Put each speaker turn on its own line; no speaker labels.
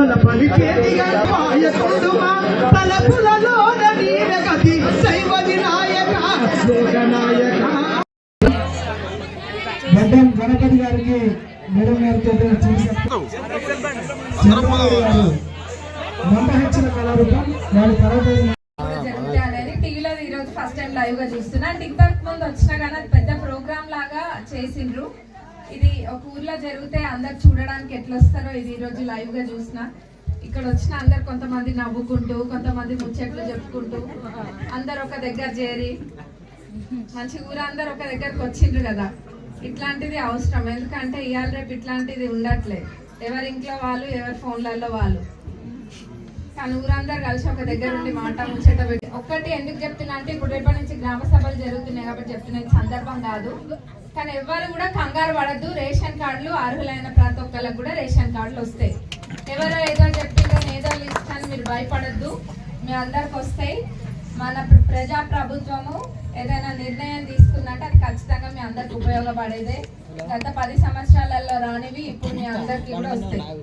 బల పలికేటిగా మాయకుడుమా తలపులలోన గతి శైవ వినాయక లోకనాయక
గడ్డం గణపతి గారికి మేడం గారితో మందహెచ్చిన కళారూపం వారి తర్వాత
టీవీలో ఈ రోజు ఫస్ట్ టైం లైవ్గా చూస్తున్నా. అంటే ఇంతకు ముందు వచ్చినా కానీ అది పెద్ద ప్రోగ్రామ్ లాగా చేసిండ్రు. ఇది ఒక ఊర్లో జరిగితే అందరు చూడడానికి ఎట్లా వస్తారో ఇది ఈరోజు లైవ్గా లైవ్గా చూసిన. ఇక్కడ వచ్చిన అందరు కొంతమంది నవ్వుకుంటూ కొంతమంది ముచ్చట్లు చెప్పుకుంటూ అందరు ఒక దగ్గర చేరి మంచి ఊరందరూ ఒక దగ్గరకు వచ్చిండ్రు కదా. ఇట్లాంటిది అవసరం. ఎందుకంటే ఇవాళ రేపు ఇట్లాంటిది ఉండట్లేదు. ఎవరి ఇంట్లో వాళ్ళు ఎవరి ఫోన్లలో వాళ్ళు. కానీ ఊరందరూ కలిసి ఒక దగ్గర ఉండి మాట ముచ్చట పెట్టి ఒక్కటి ఎందుకు చెప్తున్నా అంటే ఇప్పుడు రేపటి నుంచి గ్రామ సభలు జరుగుతున్నాయి కాబట్టి చెప్తున్న సందర్భం కాదు. కానీ ఎవరు కూడా కంగారు పడద్దు. రేషన్ కార్డులు అర్హులైన ప్రతి ఒక్కరికి కూడా రేషన్ కార్డులు వస్తాయి. ఎవరో ఏదో చెప్పిందో ఏదో లిస్ట్ అని మీరు భయపడద్దు. మీ అందరికి వస్తాయి. మన ప్రజా ప్రభుత్వము ఏదైనా నిర్ణయం తీసుకున్నట్టు అది ఖచ్చితంగా మీ అందరికి ఉపయోగపడేదే. గత పది సంవత్సరాలలో రానివి ఇప్పుడు మీ అందరికి కూడా వస్తాయి.